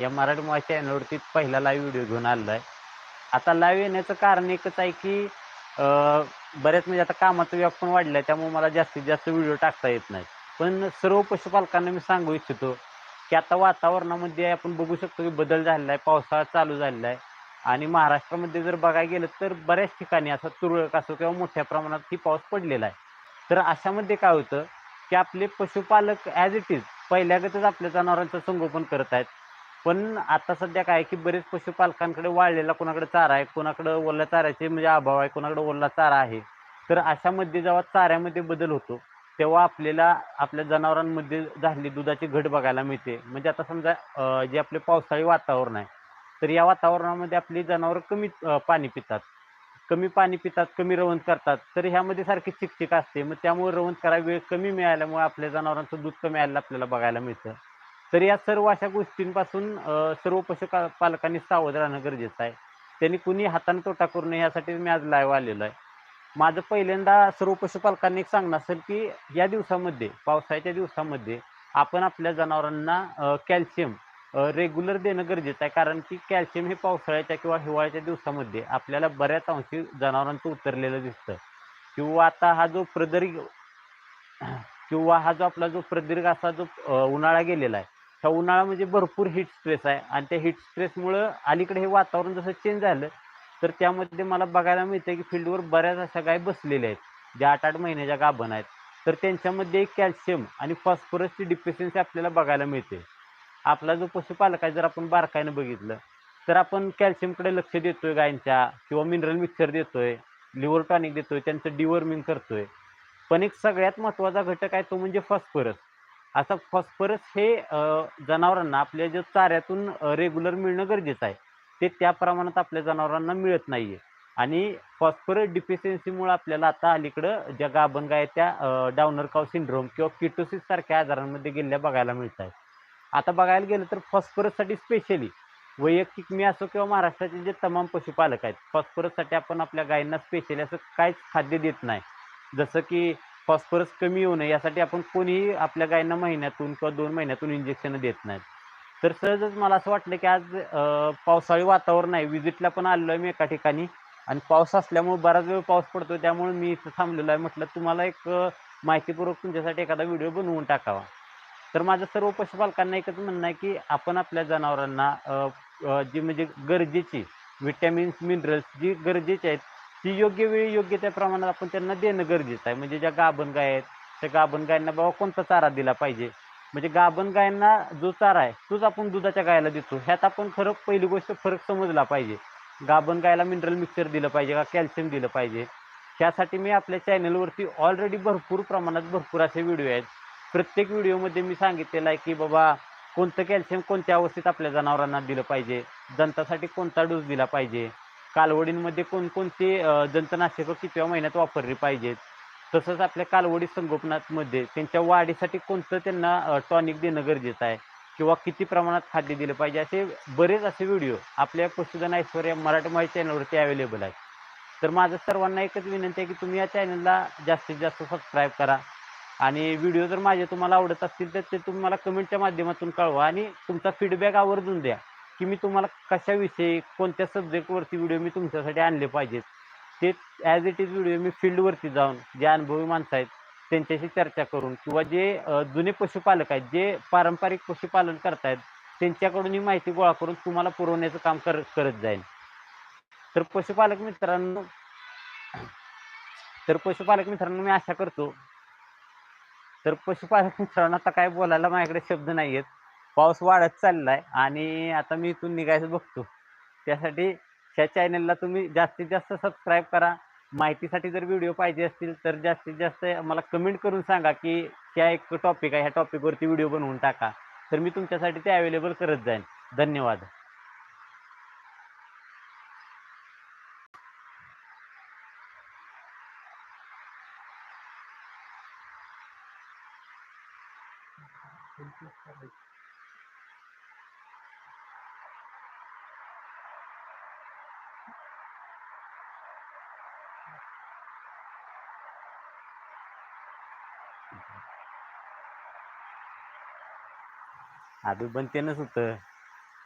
या मराठी मोबाईल चॅनलवरती पहिला लाईव्ह व्हिडिओ घेऊन आलेला आहे. आता लाईव्ह येण्याचं कारण एकच आहे की बऱ्याच म्हणजे आता कामाचं व्याप पण वाढलं आहे त्यामुळे मला जास्तीत जास्त व्हिडिओ टाकता येत नाही. पण सर्व पशुपालकांना मी सांगू इच्छितो की आता वातावरणामध्ये आपण बघू शकतो की बदल झालेला आहे पावसाळा चालू झालेला आहे. आणि महाराष्ट्रामध्ये जर बघायला गेलं तर बऱ्याच ठिकाणी असं तुरळक असो किंवा मोठ्या प्रमाणात ही पाऊस पडलेला आहे. तर अशामध्ये काय होतं की आपले पशुपालक ॲज इट इज पहिल्यागतच आपल्या जनावरांचं संगोपन करत आहेत. पण आता सध्या काय आहे की बरेच पशुपालकांकडे वाळलेला कोणाकडे चारा आहे कोणाकडे ओला चाऱ्याचे म्हणजे अभाव आहे कोणाकडे ओला चारा आहे. तर अशामध्ये जेव्हा चाऱ्यामध्ये बदल होतो तेव्हा आपल्याला आपल्या जनावरांमध्ये झालेली दुधाची घट बघायला मिळते. म्हणजे आता समजा जे आपले पावसाळी वातावरण आहे तर या वातावरणामध्ये आपली जनावरं कमी पाणी पितात. कमी पाणी पितात कमी रवंत करतात. तर ह्यामध्ये सारखी चिकचिक असते. मग त्यामुळे रवंत करायला वेळ कमी मिळाल्यामुळे आपल्या जनावरांचं दूध कमी आलेलं आपल्याला बघायला मिळतं. तर या सर्व अशा गोष्टींपासून सर्व पशुका पालकांनी सावध राहणं गरजेचं आहे. त्यांनी कुणी हाताने तोटा करू नये यासाठी मी आज लाईव्ह आलेलो आहे. माझं पहिल्यांदा सर्व पशुपालकांनी एक सांगणं असेल की या दिवसामध्ये पावसाळ्याच्या दिवसामध्ये आपण आपल्या जनावरांना कॅल्शियम रेग्युलर देणं गरजेचं आहे. कारण की कॅल्शियम हे पावसाळ्याच्या किंवा हिवाळ्याच्या दिवसामध्ये आपल्याला बऱ्याच अंशी जनावरांचं उतरलेलं दिसतं. किंवा आता हा जो प्रदीर्घ किंवा हा जो आपला जो प्रदीर्घ असा जो उन्हाळा गेलेला आहे ह्या उन्हाळा म्हणजे भरपूर हीट स्ट्रेस आहे. आणि त्या हीट स्ट्रेसमुळं अलीकडे हे वातावरण जसं चेंज झालं तर त्यामध्ये मला बघायला मिळतं की फील्डवर बऱ्याच अशा गाय बसलेल्या आहेत ज्या आठ आठ महिन्याच्या गाभण आहेत. तर त्यांच्यामध्ये कॅल्शियम आणि फॉस्फरसची डिफिशियन्सी आपल्याला बघायला मिळते. आपला जो पशुपालक आहे जर आपण बारकाईनं बघितलं तर आपण कॅल्शियमकडे लक्ष देतोय गायींच्या किंवा मिनरल मिक्सर देतोय लिव्हर टॉनिक देतोय त्यांचं डिवर्मिंग करतोय. पण एक सगळ्यात महत्त्वाचा घटक आहे तो म्हणजे फॉस्फरस असा फॉस्फरस हे जनावरांना आपल्या जो चाऱ्यातून रेग्युलर मिळणं गरजेचं आहे. ते त्या प्रमाणात आपल्या जनावरांना मिळत नाही आहे आणि फॉस्फरस डिफिशियन्सीमुळे आपल्याला आता अलीकडं ज्या गाभण गाय आहेत त्या डाऊनर काव सिंड्रोम किंवा किटोसिस सारख्या आजारांमध्ये गेलेल्या बघायला मिळत आहेत आता बघायला गेलं तर फॉस्फरससाठी स्पेशली वैयक्तिक मी असो किंवा महाराष्ट्राचे जे तमाम पशुपालक आहेत फॉस्फरससाठी आपण आपल्या गायींना स्पेशली असं काहीच खाद्य देत नाही. जसं की फॉस्फरस कमी येऊ नये यासाठी आपण कोणीही आपल्या गायींना महिन्यातून किंवा दोन महिन्यातून इंजेक्शन देत नाहीत. तर सहजच मला असं वाटलं की आज पावसाळी वातावरण आहे. विजिटला पण आलेलो आहे मी एका ठिकाणी. आणि पाऊस असल्यामुळे बराच वेळ पाऊस पडतो त्यामुळे मी इथं थांबलेलो आहे. म्हटलं तुम्हाला एक माहितीपूर्वक तुमच्यासाठी एखादा व्हिडिओ बनवून टाकावा. तर माझं सर्व पशुपालकांना एकच म्हणणं आहे की आपण आपल्या जनावरांना जी म्हणजे गरजेची विटॅमिन्स मिनरल्स जी गरजेची आहेत ती योग्य वेळी योग्य त्या प्रमाणात आपण त्यांना देणं गरजेचं आहे. म्हणजे ज्या गाभण गाय आहेत त्या गाभण गायांना बाबा कोणता चारा दिला पाहिजे? म्हणजे गाभण गायांना जो चारा आहे तोच आपण दुधाच्या गायला देतो. ह्यात आपण खरं पहिली गोष्ट फरक समजला पाहिजे. गाभण गायला मिनरल मिक्सर दिलं पाहिजे का कॅल्शियम दिलं पाहिजे? त्यासाठी मी आपल्या चॅनलवरती ऑलरेडी भरपूर प्रमाणात भरपूर असे व्हिडिओ आहेत. प्रत्येक व्हिडिओमध्ये मी सांगितलेलं आहे की बाबा कोणतं कॅल्शियम कोणत्या अवस्थेत आपल्या जनावरांना दिलं पाहिजे? दंतासाठी कोणता डोस दिला पाहिजे? कालवडींमध्ये कोणकोणते जंतनाशकं कितव्या महिन्यात वापरली पाहिजेत? तसंच आपल्या कालवडी संगोपनामध्ये त्यांच्या वाढीसाठी कोणतं त्यांना टॉनिक देणं गरजेचं आहे? किंवा किती प्रमाणात खाद्य दिलं पाहिजे? असे बरेच असे व्हिडिओ आपल्या पशुधन ऐश्वर्या मराठी माहिती चॅनलवरती अवेलेबल आहेत. तर माझं सर्वांना एकच विनंती आहे की तुम्ही या चॅनलला जास्तीत जास्त सबस्क्राईब करा. आणि व्हिडिओ जर माझे तुम्हाला आवडत असतील तर ते तुम्ही मला कमेंटच्या माध्यमातून कळवा आणि तुमचा फीडबॅक आवर्जून द्या. की मी तुम्हाला कशाविषयी कोणत्या सब्जेक्टवरती व्हिडिओ मी तुमच्यासाठी आणले पाहिजेत? ते ॲज इट इज व्हिडिओ मी फील्डवरती जाऊन जे अनुभवी माणसं आहेत त्यांच्याशी चर्चा करून किंवा जे जुने पशुपालक आहेत जे पारंपरिक पशुपालन करतायत त्यांच्याकडून ही माहिती गोळा करून तुम्हाला पुरवण्याचं काम कर करत जाईल तर पशुपालक मित्रांनो तर पशुपालक मित्रांनो मी आशा करतो तर पशुपालक मित्रांनो आता काय बोलायला माझ्याकडे शब्द नाही आहेत पाऊस वाढत चाललाय आणि आता मी इथून निघायचं बघतो. त्यासाठी ह्या चॅनलला तुम्ही जास्तीत जास्त सबस्क्राईब करा. माहितीसाठी जर व्हिडिओ पाहिजे असतील तर जास्तीत जास्त मला कमेंट करून सांगा की त्या एक टॉपिक आहे ह्या टॉपिकवरती व्हिडिओ बनवून टाका. तर मी तुमच्यासाठी ते अवेलेबल करत जाईन. धन्यवाद. आधी तेनच होतं